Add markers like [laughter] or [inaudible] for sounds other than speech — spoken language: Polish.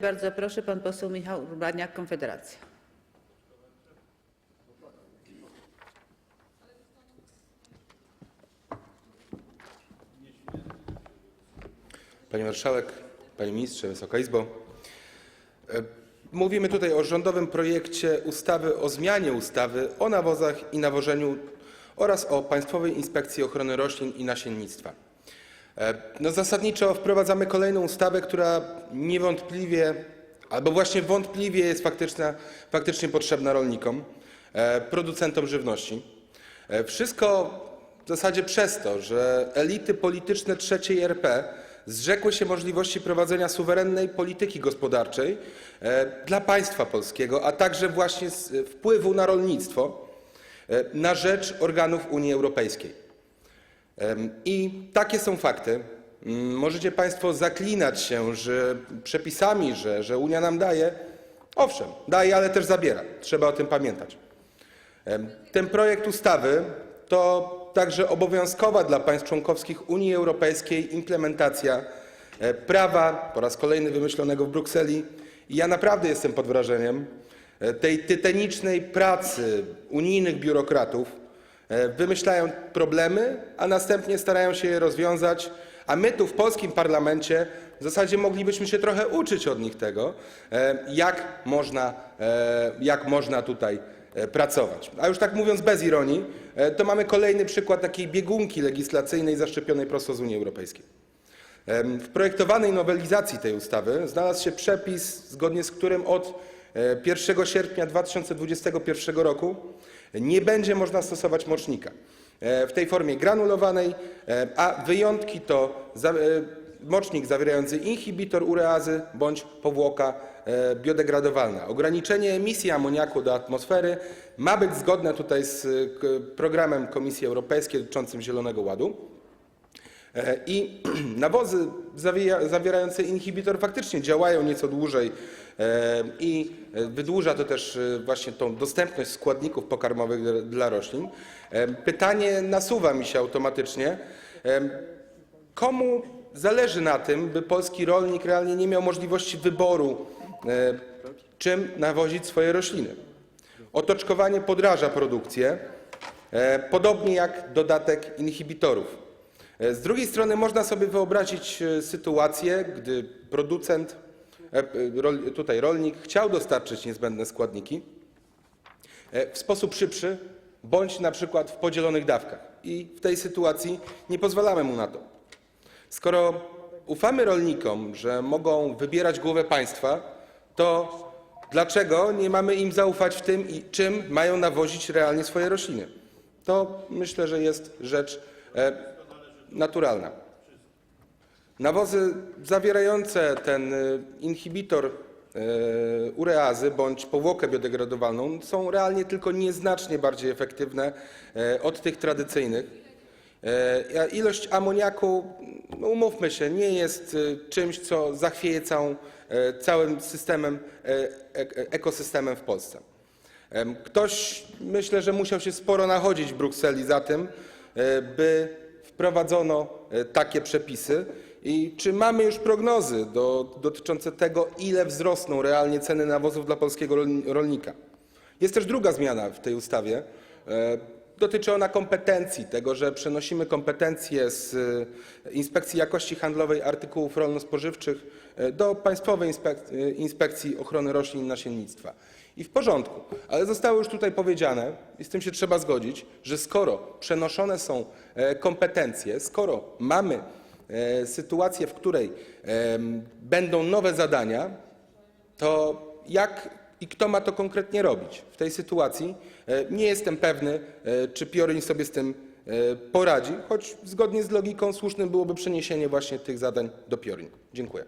Bardzo proszę, pan poseł Michał Urbaniak, Konfederacja. Pani Marszałek, Panie Ministrze, Wysoka Izbo. E, Mówimy tutaj o rządowym projekcie ustawy o zmianie ustawy o nawozach i nawożeniu oraz o Państwowej Inspekcji Ochrony Roślin i Nasiennictwa. E, No zasadniczo wprowadzamy kolejną ustawę, która niewątpliwie, albo właśnie wątpliwie jest faktycznie potrzebna rolnikom, e, producentom żywności. E, Wszystko w zasadzie przez to, że elity polityczne III RP zrzekły się możliwości prowadzenia suwerennej polityki gospodarczej dla państwa polskiego, a także właśnie wpływu na rolnictwo na rzecz organów Unii Europejskiej. I takie są fakty. Mm, Możecie Państwo zaklinać się, że przepisami, że, że Unia nam daje. Owszem, daje, ale też zabiera. Trzeba o tym pamiętać. Ten projekt ustawy to także obowiązkowa dla państw członkowskich Unii Europejskiej implementacja e, prawa, po raz kolejny wymyślonego w Brukseli. I ja naprawdę jestem pod wrażeniem e, tej tytanicznej pracy unijnych biurokratów. E, Wymyślają problemy, a następnie starają się je rozwiązać, a my tu w polskim parlamencie w zasadzie moglibyśmy się trochę uczyć od nich tego, e, jak można, e, jak można tutaj pracować. A już tak mówiąc bez ironii, to mamy kolejny przykład takiej biegunki legislacyjnej zaszczepionej prosto z Unii Europejskiej. W projektowanej nowelizacji tej ustawy znalazł się przepis, zgodnie z którym od 1 sierpnia 2021 roku nie będzie można stosować mocznika e, w tej formie granulowanej, e, a wyjątki to e, mocznik zawierający inhibitor ureazy bądź powłoka e, biodegradowalna. Ograniczenie emisji amoniaku do atmosfery ma być zgodne tutaj z e, programem Komisji Europejskiej dotyczącym Zielonego Ładu. I [clears throat] nawozy zawierające inhibitor faktycznie działają nieco dłużej e, i wydłuża to też e, właśnie tą dostępność składników pokarmowych dla- roślin. E, Pytanie nasuwa mi się automatycznie, komu zależy na tym, by polski rolnik realnie nie miał możliwości wyboru, czym nawozić swoje rośliny? Otoczkowanie podraża produkcję, podobnie jak dodatek inhibitorów. E, Z drugiej strony można sobie wyobrazić e, sytuację, gdy producent, e, tutaj rolnik chciał dostarczyć niezbędne składniki w sposób szybszy bądź na przykład w podzielonych dawkach. I w tej sytuacji nie pozwalamy mu na to. Skoro ufamy rolnikom, że mogą wybierać głowę państwa, to dlaczego nie mamy im zaufać w tym, czym mają nawozić realnie swoje rośliny? To myślę, że jest rzecz naturalna. Nawozy zawierające ten y, inhibitor y, ureazy bądź powłokę biodegradowalną są realnie tylko nieznacznie bardziej efektywne e, od tych tradycyjnych. Ilość amoniaku, no umówmy się, nie jest y, czymś, co zachwieje całą, całym systemem, e, e- ekosystemem w Polsce. Ktoś, myślę, że musiał się sporo nachodzić w Brukseli za tym, by wprowadzono e, takie przepisy. I czy mamy już prognozy do, dotyczące tego, ile wzrosną realnie ceny nawozów dla polskiego rolni- rolnika? Jest też druga zmiana w tej ustawie. Dotyczy ona kompetencji, tego, że przenosimy kompetencje z e, Inspekcji Jakości Handlowej Artykułów Rolno-Spożywczych e, do Państwowej e, Inspekcji Ochrony Roślin i Nasiennictwa. I w porządku, ale zostało już tutaj powiedziane, i z tym się trzeba zgodzić, że skoro przenoszone są e, kompetencje, skoro mamy e, sytuację, w której będą nowe zadania, to jak i kto ma to konkretnie robić? W tej sytuacji e, nie jestem pewny, e, czy Pioryń sobie z tym e, poradzi, choć zgodnie z logiką słusznym byłoby przeniesienie właśnie tych zadań do Pioryń. Dziękuję.